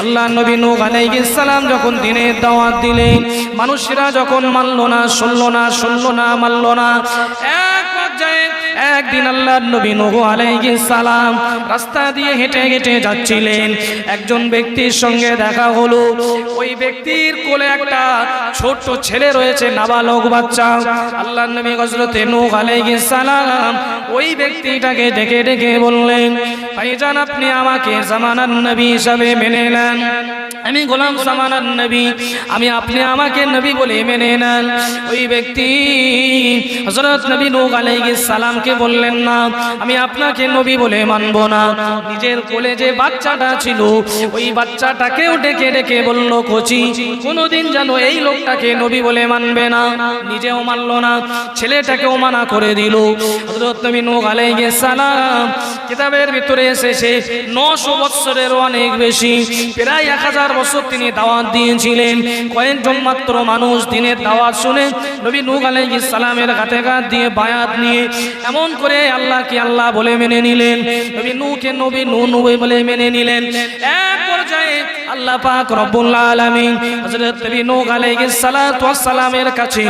আল্লাহ নবী নূহ আলাইহিস সালাম যখন দিনে দাওয়াত দিলেন, মানুষেরা যখন মানল না, শুনল না শুনল না, মানল না, এক পর্যায়ে একদিন আল্লাহ নবী নূহ আলাইহিস সালাম রাস্তা দিয়ে হেঁটে হেঁটে যাচ্ছিলেন। একজন ব্যক্তির সঙ্গে দেখা হলো। ওই ব্যক্তির কোলে একটা ছোট্ট ছেলে রয়েছে, নাবালক বাচ্চা। আল্লাহ নবী হযরতে নূহ আলাইহিস সালাম ওই ব্যক্তিটাকে ডেকে ডেকে বললেন, ভাইজান, আপনি আমাকে জামানার নবী হিসাবে মেনে নেন। আমি গোলাম জামানার নবী। আমি, আপনি আমাকে নবী বলে মেনে নেন। ওই ব্যক্তি হযরত নবী নূহ আলাইহিস সালামকে বললেন না, আমি আপনাকে নবী বলে মানব না। নিজের কোলে যে বাচ্চাটা ছিল, ওই বাচ্চাটাকেও ডেকে ডেকে বলল, কচি, কোনোদিন যেন এই লোকটাকে নবী বলে মানবে না। নিজেও মানলো না, ছেলেটাকেও মানা করে দিল। নবী নূহ আলাইহিস সালাম কিতাবের ভিতরে এসেছে 900 বছরেরও অনেক বেশি, প্রায় 1000 বছর তিনি দাওয়াত দিয়েছিলেন। কয়েকজন মাত্র মানুষ দিনের দাওয়াত শুনে নবী নূহ আলাইহিস সালামের হাতে হাত দিয়ে বায়াত নিয়ে, এমন করে আল্লাহকে আল্লাহ বলে মেনে নিলেন। নবী নুকে নবী নু নবী বলে মেনে নিলেন। এক পর্যায়ে আল্লাহ পাক রব্বুল আলামিন হযরত নূহ আলাইহিস সালাতু ওয়াস সালামের কাছে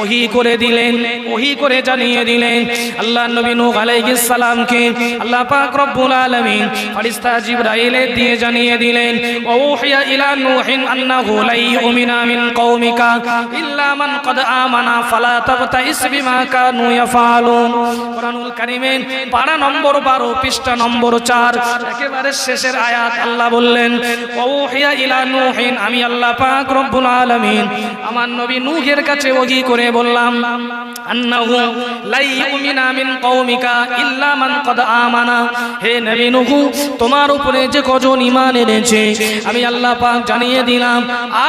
ওহী করে দিলেন, ওহী করে জানিয়ে দিলেন, আল্লাহ নবী নূহ আলাইহিস সালামকে আল্লাহ পাক রব্বুল আলামিন ফেরেশতা জিবরাইলের দিয়ে জানিয়ে দিলেন, ওহিয়া ইলা নূহিন আন্নাহু লাই ইউমিনা মিন কওমিকা ইল্লা মান কদ আমানা ফালা তাবতাইস বিমা কানু ইয়াফালুন। কোরআনুল কারীমের পারা নম্বর 12 পৃষ্ঠা নম্বর 4 একেবারে শেষের আয়াত আল্লাহ বললেন ওহিয়া ইলা নূহিন, আমি আল্লাহ পাক রব্বুল আলামিন। আমার নবী নূহের কাছে ওহী করে বললাম, আন্নাহু লাই ইউমিনা মিন কওমিকা ইল্লা মান কদ আমানা। হে নবী নূহ, তোমার উপরে যে কজন ঈমান এনেছে, আমি আল্লাহ পাক জানিয়ে দিলাম,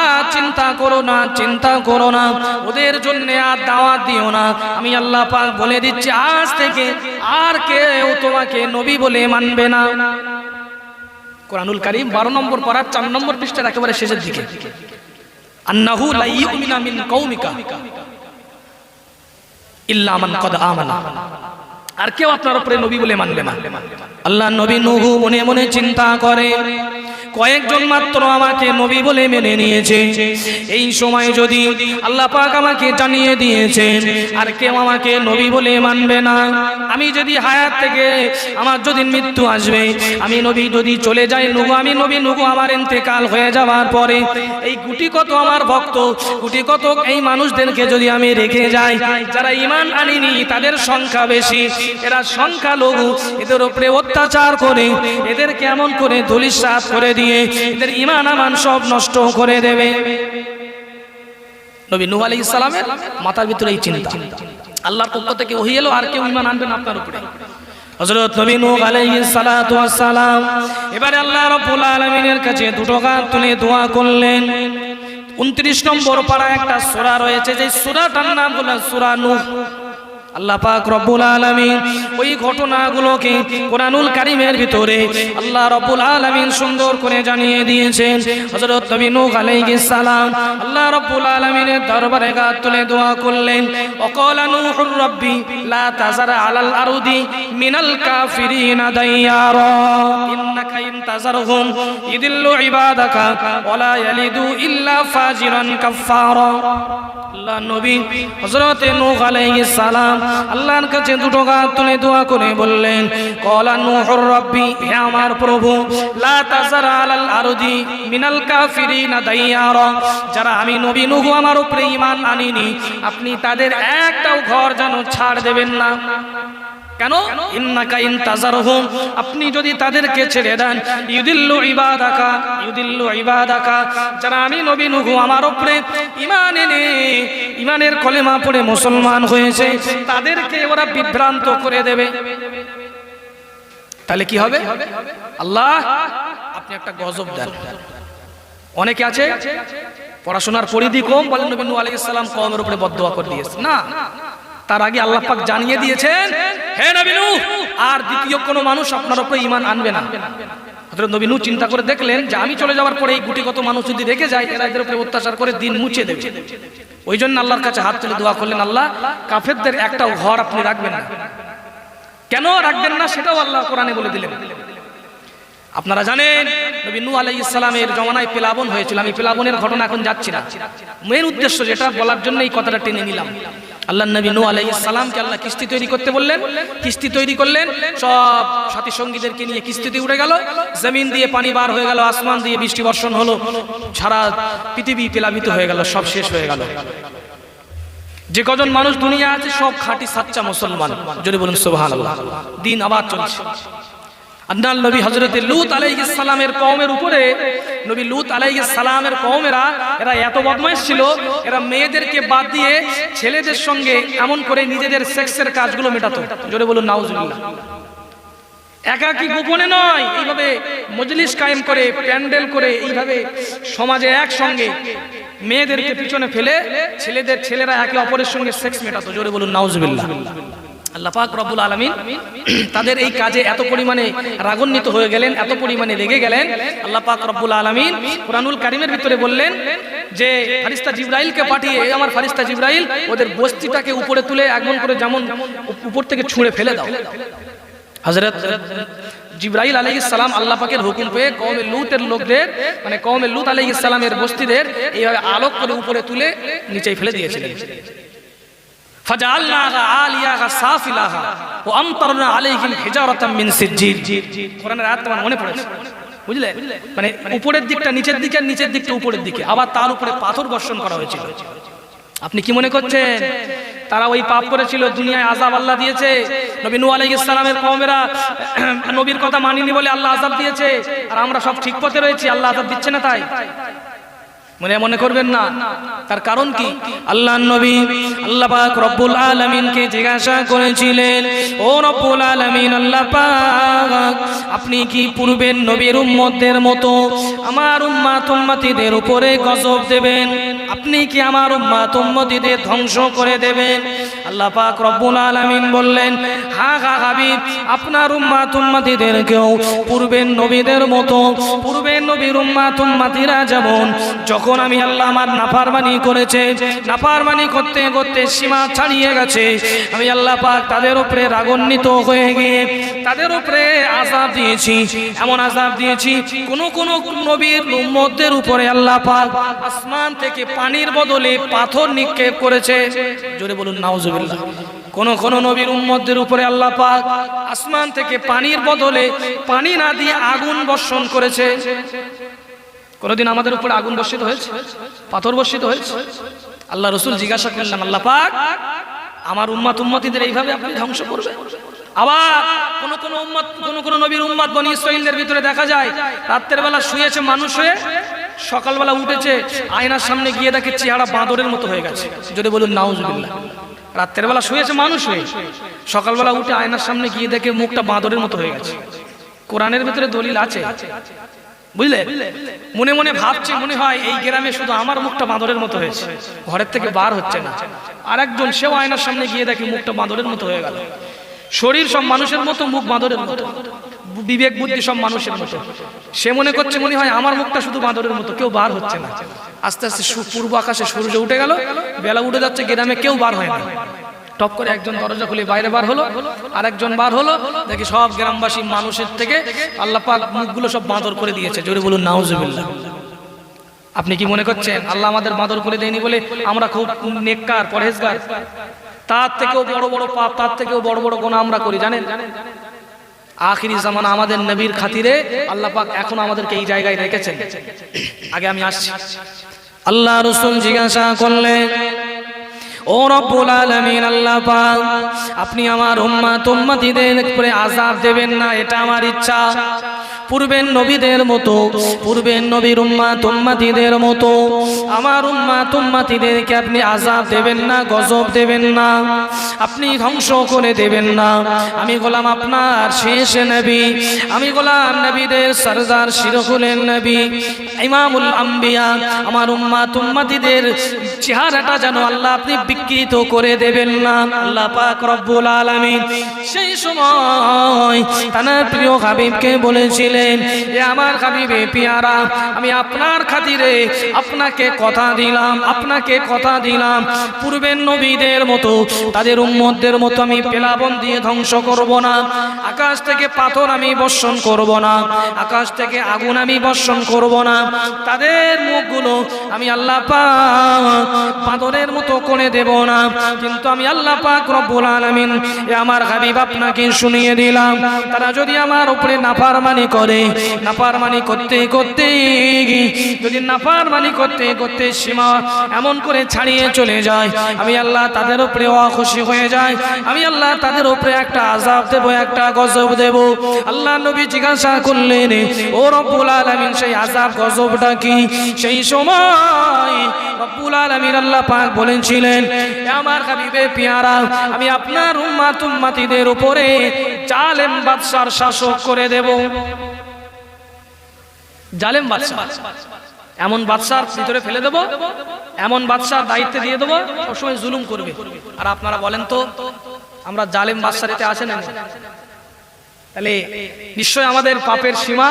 আর চিন্তা করো না, চিন্তা করো না, ওদের জন্য আর দাওয়াত দিও না। আমি আল্লাহ পাক বলে দিচ্ছি, আজ থেকে আর কেউ তোমাকে নবী বলে মানবে না। কোরআনুল কারিম বারো নম্বর পড়ার চার নম্বর পৃষ্ঠার একেবারে শেষের দিকে। ইল্লা কদ আর কেউ আপনার উপরে নবী বলে মানবে না। আল্লাহ নবী নুহু মনে মনে চিন্তা করে। কয়েকজন মাত্র আমাকে নবী বলে মেনে নিয়েছে। এই সময় যদি আল্লাহ পাক আমাকে জানিয়ে দিয়েছেন আর কেউ আমাকে নবী বলে মানবে না, আমি যদি হায়াত থেকে আমার যদি মৃত্যু আসবে, আমি নবী যদি চলে যাই নুহু, আমি নবী নুহু আমার ইন্তেকাল হয়ে যাওয়ার পরে, এই গুটি কত আমার ভক্ত গুটি কত এই মানুষদেরকে যদি আমি রেখে যাই, যারা ইমান আনিনি, তাদের সংখ্যা বেশি, এরা সংখ্যা লঘু এদের উপরে অত্যাচার করে এদের কেমন করে ধুলিসাত করে দিয়ে এদের ইমান আমান সব নষ্ট করে দেবে। নবী নূহ আলাইহিস সালামের মাথার ভিতরে এই চিন্তা। আল্লাহর পক্ষ থেকে ওহি এলো, আর কেউ ইমান আনবে না আপনার উপরে। হযরত নবী নূহ আলাইহিস সালাতু ওয়াস সালাম এবারে আল্লাহ রাব্বুল আলামিনের কাছে দুটো হাত তুলে দোয়া করলেন। 29 নম্বর পারা একটা সূরা রয়েছে যে সূরাটার নাম হলো সূরা নূহ। আল্লাহ পাক রব্বুল আলামিন ওই ঘটনাগুলোকে কোরআনুল কারীমের ভিতরে আল্লাহ রব্বুল আলামিন সুন্দর করে জানিয়ে দিয়েছেন। হযরত নবী নূহ আলাইহিস সালাম আল্লাহ রব্বুল আলামিনের দরবারে হাত তুলে দোয়া করলেন ওয়াকালা নূহুর রাব্বি লা তাজার আলাল আরদি মিনাল কাফিরিনা দাইয়ারা। ইন্নাকা ইনতাজারহুম ইদিল্লু ইবাদাকা ওয়ালা ইয়ালিদু ইল্লা ফাজিরান কাফফারা। আল্লাহ নবী হযরত নূহ আলাইহিস সালাম আল্লাহর কাছে দুটো হাত তুলে দোয়া করে বললেন, কলা নুহর রব্বি, হে আমার প্রভু, লা তাজারা আলাল আরদি মিনাল কাফিরিনা দাইয়ারা, যারা আমি নবী নূহ আমার উপরে ঈমান আনিনি, আপনি তাদের একটাও ঘর যেন ছাড় দেবেন না। কেন? ইন্নাকা ইনতাজারহুম আপনি যদি তাদেরকে ছেড়ে দেন, ইউদিল্লু ইবাদাকা ইউদিল্লু ইবাদাকা। যারা আমি নবী নূহ, আমার উপরে ঈমান এনে, ঈমানের কলেমা পড়ে মুসলমান হয়েছে, তাদেরকে ওরা বিভ্রান্ত করে দেবে। তাহলে কি হবে? আল্লাহ, আপনি একটা গজব দেন। অনেকে আছে, পড়াশোনার পরিধি কম বলেন নবী নূহ আলাইহিস সালাম উপরে বদদোয়া করে দিয়েছে। না। তার আগে আল্লাহ পাক জানিয়ে দিয়েছেন, হে আর দ্বিতীয় কোনো মানুষ আপনার উপরে ঈমান আনবে না। হযরত নবী নূহ চিন্তা করে দেখলেন যে আমি চলে যাওয়ার পরে এই গুটিগত মানুষ যদি রেখে যায়, এরা এদের উপরে অত্যাচার করে দিন মুছে দেবে। ওই জন্য আল্লাহর কাছে হাত তুলে দোয়া করলেন, আল্লাহ, কাফেরদের একটাও ঘর আপনি রাখবেন না। কেন রাখবেন না সেটাও আল্লাহ কোরআনে বলে দিলেন। আপনারা জানেন, নবী নূহ আলাইহিস সালামের জমানায় প্লাবন হয়েছিল। আমি প্লাবনের ঘটনা এখন যাচ্ছি না। মেন উদ্দেশ্য যেটা বলার জন্য এই কথাটা টেনে নিলাম। আল্লাহ নবী নূহ আলাইহিস সালামকে আল্লাহ কিস্তি তৈরি করতে বললেন। কিস্তি তৈরি করলেন, সব সাথী সঙ্গীদেরকে নিয়ে কিস্তিতে উড়ে গেল, জমিন দিয়ে পানি বার হয়ে গেল, আসমান দিয়ে বৃষ্টি বর্ষণ হলো, সারা পৃথিবী প্লাবিত হয়ে গেল, সব শেষ হয়ে গেল। যে কজন মানুষ দুনিয়া আছে, সব খাঁটি সাচ্চা মুসলমান। যদি বলুন, সুবহানাল্লাহ। দিন আবার চলছে। আদনাল নবী হজরতে লুত সালামের কওমের উপরে, নবী লুত সালামের কওমেরা, এরা এত বদমাইশ ছিল, এরা মেয়েদেরকে বাদ দিয়ে ছেলেদের সঙ্গে এমন করে নিজেদের সেক্সের কাজগুলো মেটাতো। জোরে বলুন, নাউজুবিল্লাহ। একাকি গোপনে নয়, এইভাবে মজলিস কায়েম করে, প্যান্ডেল করে, এইভাবে সমাজে একসঙ্গে মেয়েদেরকে পিছনে ফেলে ছেলেদের ছেলেরা একে অপরের সঙ্গে সেক্স মেটাতো। জোরে বলুন, নাউজুবিল্লাহ। আল্লাহ পাক রব্বুল আলামিন তাদের এই কাজে এত পরিমাণে রাগান্বিত হয়ে গেলেন, এত পরিমাণে রেগে গেলেন। আল্লাহ পাক রব্বুল আলামিন কুরআনুল কারীমের ভিতরে বললেন যে ফারিস্তা জিব্রাইলকে পাঠিয়ে আমার ফারিস্তা জিব্রাইল, ওদের বস্তিটাকে উপরে তুলে আগমন করে যেমন উপর থেকে ছুঁড়ে ফেলে দাও। হযরত জিব্রাইল আলাইহিস সালাম আল্লাহ পাকের হুকুম পেয়ে কওমে লুতের লোকদের মানে কওমে লুত আলাইহিস সালামের বস্তিদের এইভাবে আলোক করে উপরে তুলে নিচেই ফেলে দিয়েছিলেন। মিন পড়েছে? বুঝলে? মানে উপরের দিকটা নিচের নিচের দিকটা উপরের দিকে। আবার তার উপরে পাথর বর্ষণ করা হয়েছিল। আপনি কি মনে করছেন? তারা ওই পাপ করেছিল, দুনিয়ায় আজাব আল্লাহ দিয়েছে। নবী আলাইহিস সালামের কওমেরা নবীর কথা মানিনি বলে আল্লাহ আজাব দিয়েছে। আর আমরা সব ঠিক পথে রয়েছি, আল্লাহ আজাব দিচ্ছে না তাই? মনে মনে করবেন না। তার কারণ কি? আল্লাহ নবী আল্লাহ পাক রব্বুল আলমিনকে জিজ্ঞাসা করেছিলেন, ও রব্বুল আলমিন, আল্লাহ পাক, আপনি কি পূর্বের নবীর উম্মতের মতো আমার উম্মা উম্মতিদের উপরে গজব দেবেন? আপনি কি আমার উম্মা উম্মতিদের ধ্বংস করে দেবেন? আল্লাহ পাক রব্বুল আলামিন বললেন, হা হা, হাবিব, আপনার উম্মাত উম্মতিদেরকেও পূর্বের নবীদের মতো, পূর্বের নবীর উম্মাত উম্মতিরা যেমন, যখন আমি আল্লাহ আমার নাফারমানি করেছে, নাফারমানি করতে করতে সীমা ছাড়িয়ে গেছে, আমি আল্লাহ পাক তাদের উপরে রাগান্বিত হয়ে গিয়ে তাদের উপরে আযাব দিয়েছি। এমন আযাব দিয়েছি, কোন কোন নবীর উম্মতদের উপরে আল্লাহ পাক আসমান থেকে পানির বদলে পাথর নিক্ষেপ করেছে। জোরে বলুন, নাউজুবিল্লাহ। কোন কোন নবীর উম্মতদের উপরে আল্লাহ পাক আসমান থেকে পানির বদলে পানি না দিয়ে আগুন বর্ষণ করেছে। কোনদিন আমাদের উপরে আগুন বর্ষিত হয়েছে? পাথর বর্ষিত হয়েছে? আল্লাহ রসুল জিজ্ঞাসা করলেন, আল্লাহ পাক, আমার উম্মাত উম্মতিদের এইভাবে আপনি ধ্বংস করবে আবার কোন কোন উম্মত, কোন কোন নবীর উম্মত বনি ইসরাইলদের ভিতরে দেখা যায়, রাত্রের বেলা শুয়েছে মানুষ হয়ে, সকালবেলা উঠেছে, আয়নার সামনে গিয়ে দেখে চেহারা বাঁদরের মতো হয়ে গেছে। যদি বলুন, নাউজুবিল্লাহ। রাত্রের বেলা শুয়েছে মানুষ হয়ে, সকালবেলা উঠে আয়নার সামনে গিয়ে দেখে মুখটা বাঁদরের মতো হয়ে গেছে। কোরআনের ভিতরে দলিল আছে। বুঝলে? মনে মনে ভাবছে, মনে হয় এই গ্রামে শুধু আমার মুখটা বাঁদরের মতো হয়েছে। ঘরের থেকে বার হচ্ছে না। আর একজন সেও আয়নার সামনে গিয়ে দেখে মুখটা বাঁদরের মতো হয়ে গেল। শরীর সব মানুষের মতো, মুখ বাঁদরের মতো। বিবেক, বুদ্ধি সব মানুষের মতো। সে মনে করছে মনে হয় আমার মুখটা শুধু বাঁদরের মতো, কেউ বার হচ্ছে না। আস্তে আস্তে পূর্ব আকাশে সূর্য উঠে গেল, বেলা উঠে যাচ্ছে গ্রামে কেউ বার হয় না। টপ করে একজন দরজা খুলে বাইরে বার হলো আর একজন বার হলো, দেখি সব গ্রামবাসী মানুষের থেকে আল্লাহ পাক মুখগুলো সব বাঁদর করে দিয়েছে। জোরে বলুন, নাউজুবিল্লাহ। আপনি কি মনে করছেন, আল্লাহ আমাদের বাঁদর করে দেয়নি বলে আমরা খুব নেককার, পরহেজগার? তার থেকেও বড় বড় পাপ, তার থেকেও বড় বড় গুনাহ আমরা করি, জানেন? আখিরি জামান আমাদের নবীর খাতিরে আল্লাহ পাক এখন আমাদেরকে এই জায়গায় রেখেছেন। আগে আমি আসছি। আল্লাহ রসুল জিজ্ঞাসা করলেন ও রব্বুল আলামিন, আল্লাহ পাক, আপনি আমার উম্মাত উম্মতিদের উপরে আযাব দেবেন না, এটা আমার ইচ্ছা। পূর্বের নবীদের মতো, পূর্বের নবীর উম্মাত উম্মতিদের মতো, আমার উম্মাত উম্মতিদেরকে আপনি আযাব দেবেন না, গজব দেবেন না, আপনি ধ্বংস করে দেবেন না। আমি গোলাম আপনার শেষ নবী, আমি গোলাম নবীদের সরদার শিরকুলের নবী, ইমামুল আম্বিয়া, আমার উম্মাত উম্মতিদের চেহারাটা যেন আল্লাহ আপনি বিকৃত করে দেবেন না। আল্লাহ পাক রব্বুল আলামিন সেই সময় তার প্রিয় হাবিবকে বলেছিলেন, এ আমার হাবিবে পিয়ারা, আমি আপনার খাতিরে আপনাকে কথা দিলাম, আপনাকে কথা দিলাম। পূর্বের নবীদের মতো, তাদের উম্মতদের মতো আমি পেলাবন দিয়ে ধ্বংস করব না। আকাশ থেকে পাথর আমি বর্ষণ করব না। আকাশ থেকে আগুন আমি বর্ষণ করব না। তাদের মুখগুলো আমি আল্লাহ পাক পাথরের মতো করে দেব না। কিন্তু আমি আল্লাহ পাক রব্বুল আলামিন আমার হাবিব আপনাকে শুনিয়ে দিলাম। তারা যদি আমার উপরে নাফারমানি করে, নাফারমানি করতে করতে, যদি নাফারমানি করতে করতে সীমা এমন করে ছাড়িয়ে চলে যায়, আমি আল্লাহ তাদের উপরে অখুশি হয়ে যায়, আমি আল্লাহ তাদের উপরে একটা আজাব দেব, একটা গজব দেব। আল্লাহ নবী জিজ্ঞাসা করলেন, ও রব্বুল আলামিন, সেই আজাব গজবটা কি? সেই সময় রব্বুল আলামিন আল্লাহ পাক বলেছিলেন "এ আমার হাবিবে পিয়ারা, আমি আপনার উম্মাত উম্মাতিদের উপরে জালেম বাদশার শাসক করে দেব। জালেম বাদশা এমন বাদশার ভিতরে ফেলে দেব, এমন বাদশার দায়িত্বে দিয়ে দেবো, সবসময় জুলুম করবে। আর আপনারা বলেন তো, আমরা জালেম বাদশার এতে আসে না তাহলে নিশ্চয় আমাদের পাপের সীমা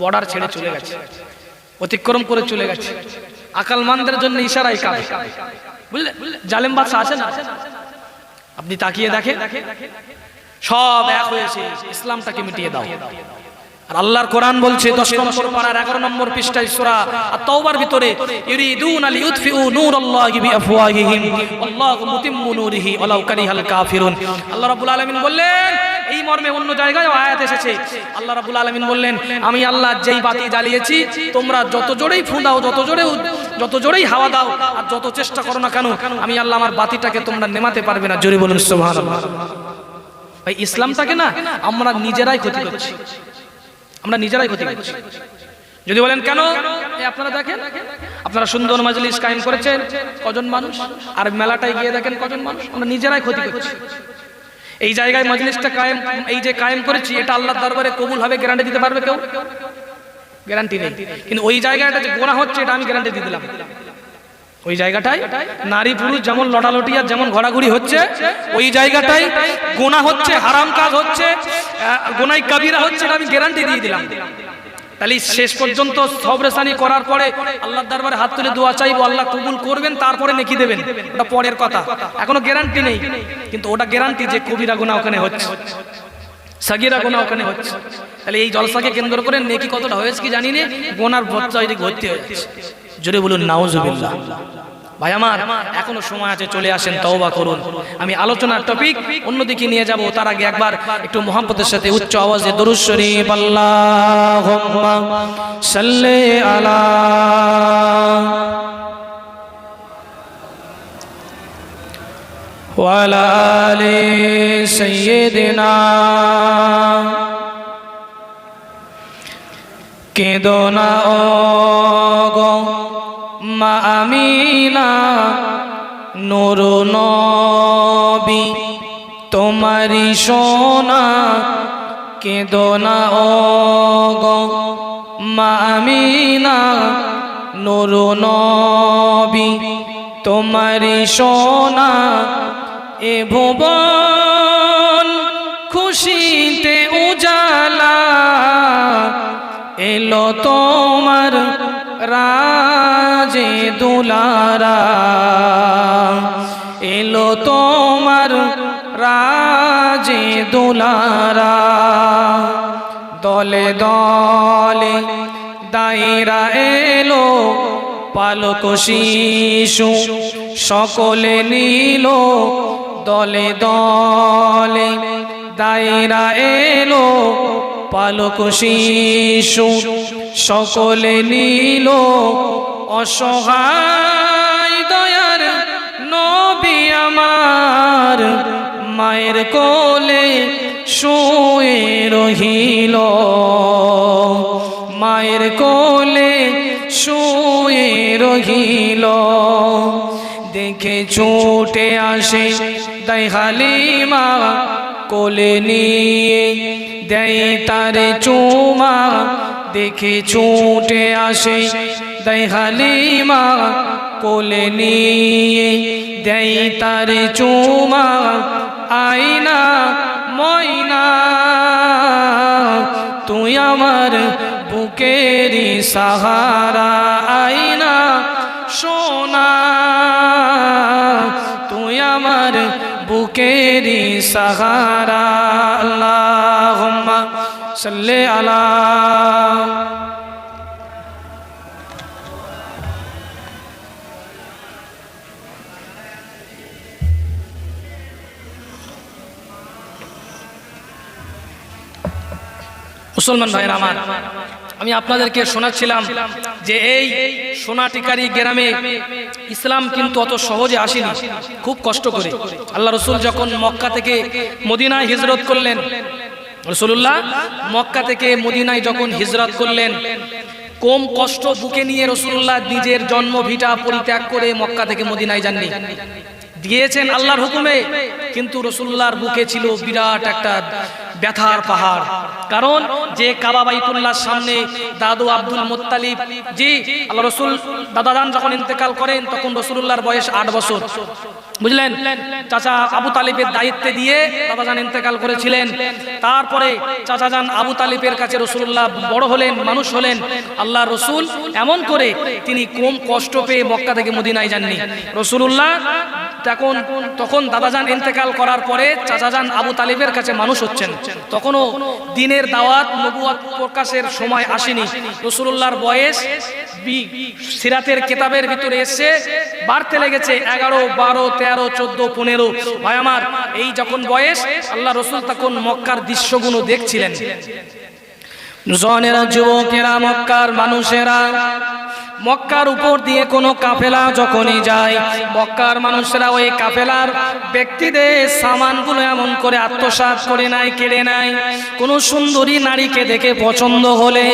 বর্ডার ছেড়ে চলে গেছে, অতিক্রম করে চলে গেছে। আকালমানদের জন্য ইশারাই কাজ বুঝলে? জালেম বাদশা আছে না? আপনি তাকিয়ে দেখেন সব এক হয়েছে ইসলামটাকে মিটিয়ে দাও। আর আল্লাহর কোরআন বলছে 10 নম্বর পারার 11 নম্বর পৃষ্ঠায় সূরা আত-তাওবার ভিতরে, ইউরিদুন ইউরিদুনা লিইউতফিউ নূরাল্লাহি বিআফওয়াহিহিম, আল্লাহু মুতিম্মু নূরিহি ওয়ালাউ কারিহাল কাফিরুন। আল্লাহ রাব্বুল আলামিন বললেন, এই মর্মে অন্য জায়গায় আয়াত এসেছে। আল্লাহ রাব্বুল আলামিন বললেন, আমি আল্লাহ যেই বাতি জ্বালিয়েছি, তোমরা যত জোরেই ফু দাও যত জোরে যত জোরেই হাওয়া দাও আর যত চেষ্টা করো না কেন, আমি আল্লাহ আমার বাতিটাকে তোমরা নেমাতে পারবে না। জোরে বলুন, সুবহানাল্লাহ। ভাই, ইসলামটাকে না আমরা নিজেরাই ক্ষতি করছি। আমরা নিজেরাই ক্ষতি করছি। যদি বলেন, কেন? আপনারা দেখেন, আপনারা সুন্দর মাজলিস কায়েম করেছেন, কজন মানুষ? আর মেলাটায় গিয়ে দেখেন কজন মানুষ? আমরা নিজেরাই ক্ষতি করছি। এই জায়গায় মজলিসটা কায়েম, এই যে কায়েম করেছি, এটা আল্লাহর দরবারে কবুল হবে, গ্যারান্টি দিতে পারবে কেউ? গ্যারান্টি নেই। কিন্তু ওই জায়গাটা যে গোনা হচ্ছে, এটা আমি গ্যারান্টি দিয়ে দিলাম। ওই জায়গাটায় নারী পুরুষ যেমন লটালটি আর যেমন ঘোরাঘুরি হচ্ছে, ওই জায়গাটায় গোনা হচ্ছে, হারাম কাজ হচ্ছে গোনাই কাবিরা হচ্ছে, এটা আমি গ্যারান্টি দিয়ে দিলাম। তাহলে শেষ পর্যন্ত সবরেসানি করার পরে আল্লাহর দরবারে হাত তুলে দোয়া চাইব, আল্লাহ কবুল করবেন, তারপরে নেকি দেবেন। ওটা পরের কথা। এখনও গ্যারান্টি নেই। কিন্তু ওটা গ্যারান্টি যে কবিরা গোনা ওখানে হচ্ছে। সাগিরা গোনা ওখানে হচ্ছে। তাহলে এই জলসাকে কেন্দ্র করে নেকি কতটা হয়েছে কি জানি না? গোনার বচ্চা ওইদিকে ভর্তি হয়ে যাচ্ছে জোরে বলুন, নাউজুবিল্লাহ। ভাই আমার, এখনও সময় আছে, চলে আসেন, তওবা করুন। আমি আলোচনার টপিক অন্যদিকে নিয়ে যাব। তার আগে একবার একটু মোহাম্মদের সাথে উচ্চ আওয়াজে দরুদ শরীফ, আল্লাহুম্মা সাল্লি আলা ওয়ালা আলি সাইয়্যিদিনা কেঁদো না ও গো মা আমিনা, নুর নবী তোমারি সোনা কেঁদো না ও গো মা আমিনা, নুর নবী তোমারি সোনা এ ভুবন তোমার রাজে দুলারা। এলো তোমার রাজে দুলারা। দলে দলে দায়রা এলো, পালক শিশু সকলে নিল। দলে দলে দায়রা এলো পালক শিশু সকলে নিল অসহায় দয়ার নবী আমার। মায়ের কোলে শুয়ে রহিল। মায়ের কোলে শুয়ে রহিল। দেখে ছুটে আসে তাই হালিমা কোলে নিয়ে দেয় তারে চুমা। দেখে ছুটে আসে দেয় হালিমা। কোলে নিয়ে দেয় তারে চুমা। আইনা ময়না, তুই আমার বুকেরই সাহারা। আইনা সোনা, তুই আমার বুকেরই সাহারা। সাল্লি আলা। মুসলমান ভাইয়ের আমার, আমি আপনাদেরকে শোনাচ্ছিলাম যে এই সোনাটিকারি গ্রামে ইসলাম কিন্তু অত সহজে আসেনি, খুব কষ্ট করে। আল্লাহ রসুল যখন মক্কা থেকে মদিনায় হিজরত করলেন রসুল্লাহ মক্কা থেকে মদিনায় যখন হিজরত করলেন, কম কষ্ট বুকে নিয়ে রসুল্লাহ নিজের জন্ম ভিটা পরিত্যাগ করে মক্কা থেকে মদিনায় যাননি। গিয়েছেন আল্লাহর হুকুমে, কিন্তু রসুল্লাহর বুকে ছিল বিরাট একটা ব্যথার পাহাড়। কারণ যে কাবা বাইতুল্লাহর সামনে দাদু আব্দুল মোত্তালিব, জি, আল্লাহ রসুল দাদাদান যখন ইন্তেকাল করেন, তখন রসুল্লাহর বয়স আট বছর। বুঝলেন? চাচা আবু তালিবের দায়িত্বে দিয়ে দাদাজান ইন্তেকাল করেছিলেন। তারপরে চাচা যান আবু তালিবের কাছে রসুল্লাহ বড় হলেন, মানুষ হলেন। আল্লাহ রসুল এমন করে তিনি কম কষ্ট পেয়ে মক্কা থেকে মদিনায় যাননি। রসুল্লাহ তখন তখন দাদাজান ইন্তেকাল করার পরে চাচাজান আবু তালিবের কাছে মানুষ হচ্ছেন। তখনও দিনের দাওয়াত, নবুয়াত প্রকাশের সময় আসেনি। রসুল্লাহর বয়স সিরাতের কেতাবের ভিতরে এসছে বাড়তে লেগেছে এগারো, বারো তেরো, চোদ্দ, পনেরো। ভাই আমার, এই যখন বয়স, আল্লাহ রসুল তখন মক্কার দৃশ্যগুলো দেখছিলেন। জনেরা, যুবকেরা, মক্কার মানুষেরা মক্কার উপর দিয়ে কোনো কাফেলা যখনই যায়, মক্কার মানুষেরা ওই কাফেলার ব্যক্তিদের সামানগুলো এমন করে আত্মসাৎ করে নাই কেড়ে নাই কোনো সুন্দরী নারীকে দেখে পছন্দ হলে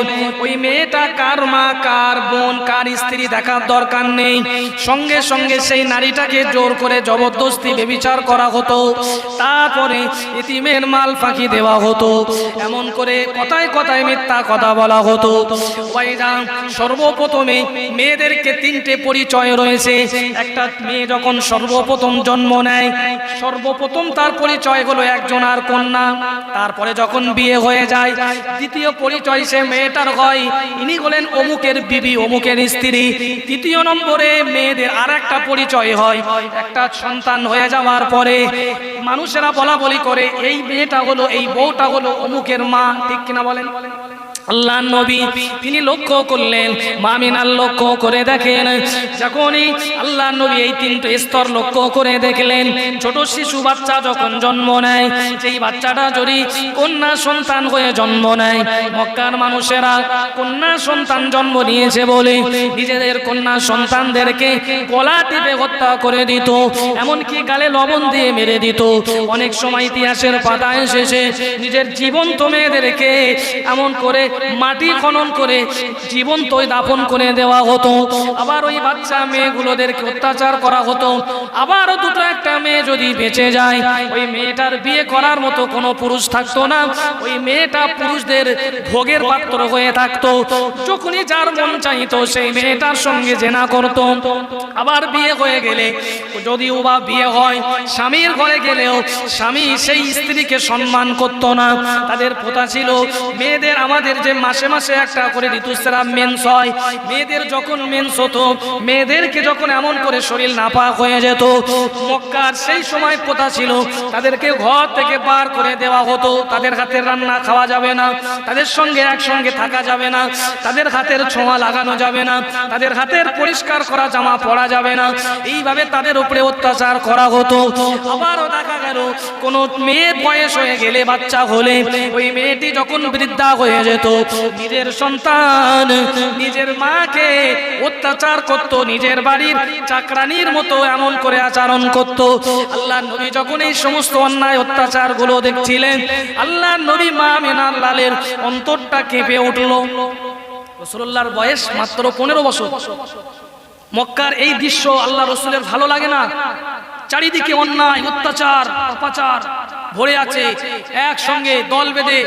ওই মেয়েটা কার মা, কার বোন, কার স্ত্রী দেখার দরকার নেই। সঙ্গে সঙ্গে সেই নারীটাকে জোর করে জবরদস্তি বেবিচার করা হতো। তারপরে ইতিমের মাল ফাঁকি দেওয়া হতো। এমন করে কথায় কথায় মিথ্যা কথা বলা হতো। সর্বপ্রথমে মেয়েদেরকে তিনটে পরিচয় রয়েছে। একটা মেয়ে যখন সর্বপ্রথম জন্ম নেয়, সর্বপ্রথম তার পরিচয় হলো একজন আর কন্যা। তারপরে যখন বিয়ে হয়ে যায়, দ্বিতীয় পরিচয় সে মেয়েটার হয়। ইনি হলেন অমুকের বিবি, অমুকের স্ত্রী। তৃতীয় নম্বরে মেয়েদের আর একটা পরিচয় হয়। একটা সন্তান হয়ে যাওয়ার পরে মানুষেরা বলা বলি করে, এই মেয়েটা হলো, এই বউটা হলো অমুকের মা। ঠিক কিনা বলেন? আল্লাহ নবী, তিনি লক্ষ্য করলেন। মামিনার লক্ষ্য করে দেখেন। যখনই আল্লাহ নবী এই তিনটে স্তর লক্ষ্য করে দেখলেন, ছোট শিশু বাচ্চা যখন জন্ম নেয় সেই বাচ্চাটা যদি কন্যা সন্তান হয়ে জন্ম নেয়, মক্কার মানুষেরা কন্যা সন্তান জন্ম নিয়েছে বলে নিজেদের কন্যা সন্তানদেরকে গলা টিপে হত্যা করে দিত, এমনকি গালে লবণ দিয়ে মেরে দিত। অনেক সময় ইতিহাসের পাতায় এসেছে, নিজের জীবন্ত মেয়েদেরকে এমন করে মাটি খনন করে জীবন জীবন্তই দাপন করে দেওয়া হতো। আবার ওই বাচ্চা মেয়েগুলোদেরকে অত্যাচার করা হতো। আবারও দুটো একটা মেয়ে যদি বেঁচে যায়, ওই মেয়েটার বিয়ে করার মতো কোনো পুরুষ থাকতো না। ওই মেয়েটা পুরুষদের ভোগের পাত্র হয়ে থাকতো। যখনই যার মন চাইতো সেই মেয়েটার সঙ্গে জেনা করত। আবার বিয়ে হয়ে গেলে, যদিও বা বিয়ে হয়, স্বামীর ঘরে গেলেও স্বামী সেই স্ত্রীকে সম্মান করতো না। তাদের প্রথা ছিল, মেয়েদের আমাদের যে মাসে মাসে একটা করে ঋতুস্রাব মেন্স হয়, মেয়েদের যখন মেন্স হতো, মেয়েদেরকে যখন এমন করে শরীর নাপাক হয়ে যেত, মক্কার সেই সময় প্রথা ছিল, তাদেরকে ঘর থেকে বার করে দেওয়া হতো, তাদের হাতের রান্না খাওয়া যাবে না, তাদের সঙ্গে একসঙ্গে থাকা যাবে না, তাদের হাতের ছোঁয়া লাগানো যাবে না, তাদের হাতের পরিষ্কার করা জামা পরা যাবে না। এইভাবে তাদের উপরে অত্যাচার করা হতো। আবারও দেখা গেল, কোন মেয়ে বয়স হয়ে গেলে, বাচ্চা হলে, ওই মেয়েটি যখন বৃদ্ধা হয়ে যেত নিজের সন্তান, নিজের মাকে অত্যাচার করত, নিজের বাড়ির চাকরানির মতো এমন করে আচরণ করত। আল্লাহ নবী যখন এই সমস্ত অন্যায় অত্যাচারগুলো দেখছিলেন, আল্লাহ নবী মা মেনার লালের অন্তরটা কেঁপে উঠল। রসুল্লাহর বয়স মাত্র পনেরো বছর। মক্কার এই দৃশ্য আল্লাহ রসুলের ভালো লাগে না? চারিদিকে অন্যায়, অত্যাচার, অপাচার ভরে আছে। একসঙ্গে দল বেঁধে,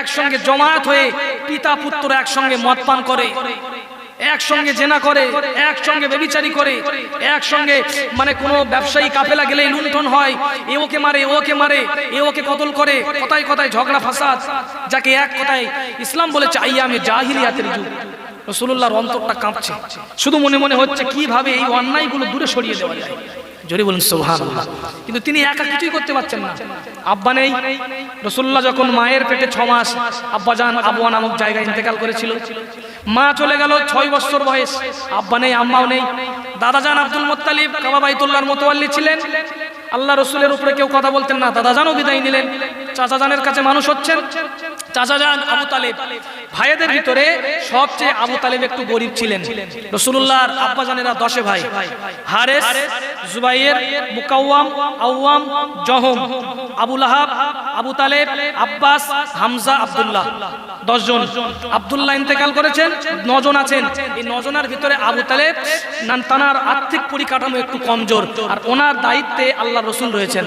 একসঙ্গে জমায়েত হয়ে পিতা পুত্র একসঙ্গে মদ পান করে, একসঙ্গে জেনা করে, একসঙ্গে বেবিচারি করে, একসঙ্গে মানে কোনো ব্যবসায়ী কাফেলা গেলে লুণ্ঠন হয়, এ ওকে মারে ওকে মারে, এ ওকে কতল করে, কথায় কথায় ঝগড়া, ফাসাদ, যাকে এক কথায় ইসলাম বলেছে, আইয়ামে জাহিলিয়াতের যুগ। রসুল্লাহর অন্তরটা কাঁপছে। শুধু মনে মনে হচ্ছে, কীভাবে এই অন্যায়গুলো দূরে সরিয়ে দেওয়া যায়। জোরে বলুন সোহান কিন্তু তিনি একা কিছুই করতে পারছেন না। আব্বা নেই। রসুল্লাহ যখন মায়ের পেটে ছ মাস আব্বা যান, আবুয়া নামক জায়গায় ইন্তেকাল করেছিল। মা চলে গেল ছয় বছর বয়স। আব্বা নেই, আম্মাও নেই। দাদা যান আব্দুল মোত্তালিব, কাবা বাইতুল্লাহর মোতোয়াল্লি ছিলেন। আল্লাহ রসুলের উপরে কেউ কথা বলতেন না। দাদা জানও বিদায় নিলেন। চাচা জানের কাছে মানুষ হচ্ছেন। চাচা যান, আবু তালেব। ভাইদের ভিতরে সবচেয়ে আবু তালেব একটু গরিব ছিলেন। রসুল্লাহর আব্বা জানেরা দশে ভাই। হারেস জুবাইয়ের মুকাওয়াম, আউয়াম, জহম, আবু লাহাব, আবু তালেব, আব্বাস, হামজা, আব্দুল্লাহ। দশজন। আব্দুল্লাহ ইন্তেকাল করেছেন, নজন আছেন। এই নজনের ভিতরে আবু তালেব, নান তানার আর্থিক পরিকাঠামো একটু কমজোর। আর ওনার দায়িত্বে আল্লাহ রসুল রয়েছেন।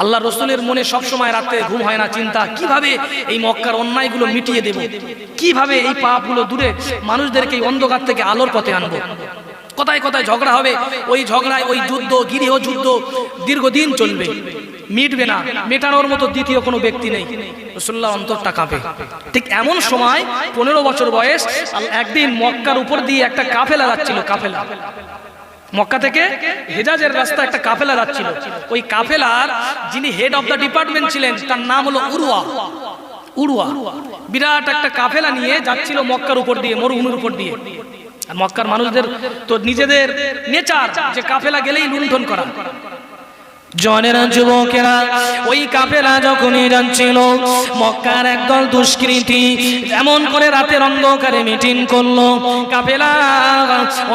আল্লাহ রসুলের মনে সবসময় রাতে ঘুম হয় না, চিন্তা, কীভাবে এই মক্কার অন্যায়গুলো মিটিয়ে দেব? কীভাবে এই পাপগুলো দূরে মানুষদেরকে এই অন্ধকার থেকে আলোর পথে আনব? কোথায় কোথায় ঝগড়া হবে? ওই ঝগড়ায় ওই যুদ্ধ গিরিহ যুদ্ধ দীর্ঘদিন চলবে। মিটবে না। মেটানোর মতো দ্বিতীয় কোনো ব্যক্তি নেই। রসুল্লাহ অন্তরটা কাঁপে। ঠিক এমন সময় পনেরো বছর বয়স একদিন মক্কার উপর দিয়ে একটা কাফেলা যাচ্ছিল, কাফেলা। মক্কা থেকে হেজাজের রাস্তা একটা কাফেলা যাচ্ছিল। ওই কাফেলার যিনি হেড অফ দ্য ডিপার্টমেন্ট ছিলেন, তার নাম হলো উরুয়া উড়ুয়া বিরাট একটা কাফেলা নিয়ে যাচ্ছিল মক্কার উপর দিয়ে, মরুভূমির উপর দিয়ে। আর মক্কার মানুষদের তো নিজেদের নেচার যে কাফেলা গেলেই লুণ্ঠন করা। জনেরা যুবকেরা, ওই কাফেলা যখনই যাচ্ছিল, মক্কার একদল দুষ্কৃতী এমন করে রাতের অন্ধকারে মিটিং করল। কাফেলা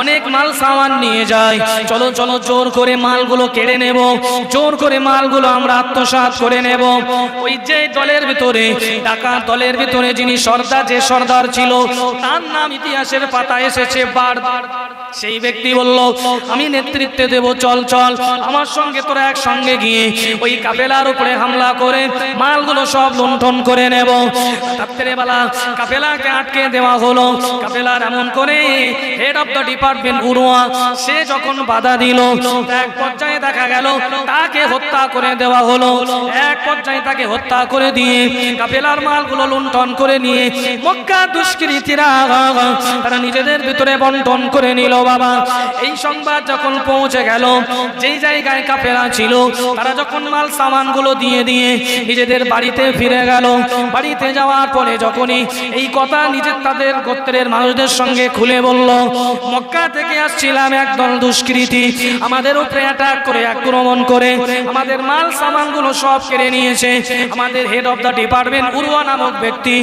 অনেক মাল সামান নিয়ে যায়। চলো চলো, জোর করে মালগুলো কেড়ে নেব। জোর করে মালগুলো আমরা আত্মসাৎ করে নেব। ওই যে দলের ভিতরে টাকা দলের ভিতরে যিনি সর্দার, যে সর্দার ছিল, তার নাম ইতিহাসের পাতা এসেছে বার সেই ব্যক্তি বলল, আমি নেতৃত্বে দেব, চল চল, আমার সঙ্গে তোরা একসঙ্গে গিয়ে ওই কাফেলার উপরে হামলা করে মালগুলো সব লুণ্ঠন করে নেব। রাত্রে বেলা কাফেলাকে আটকে দেওয়া হলো। কাফেলার এমন করে হেড অফ দ্য ডিপার্টমেন্ট গুরুয়া সে যখন বাধা দিল, এক পর্যায়ে দেখা গেল তাকে হত্যা করে দেওয়া হলো। এক পর্যায়ে তাকে হত্যা করে দিয়ে কাফেলার মালগুলো লুণ্ঠন করে নিয়ে মক্কা দুষ্কৃতীরা তারা নিজেদের ভিতরে বন্টন করে নিল, বাবা, এই সংবাদ যখন পৌঁছে গেল, যেই জায়গায় কাফেলা ছিল তারা যখন মাল সামানগুলো দিয়ে দিয়ে নিজেদের বাড়িতে ফিরে গেল, বাড়িতে যাওয়ার পরে যখনই এই কথা নিজের তাদের গোত্রের মানুষদের সঙ্গে খুলে বলল, মক্কা থেকে আসছিলাম একদল দুষ্কৃতি। আমাদের উপরে অ্যাটাক করে, আক্রমণ করে, আমাদের মাল সামানগুলো সব কেড়ে নিয়েছে। আমাদের হেড অফ দ্য ডিপার্টমেন্ট উরুয়া নামক ব্যক্তি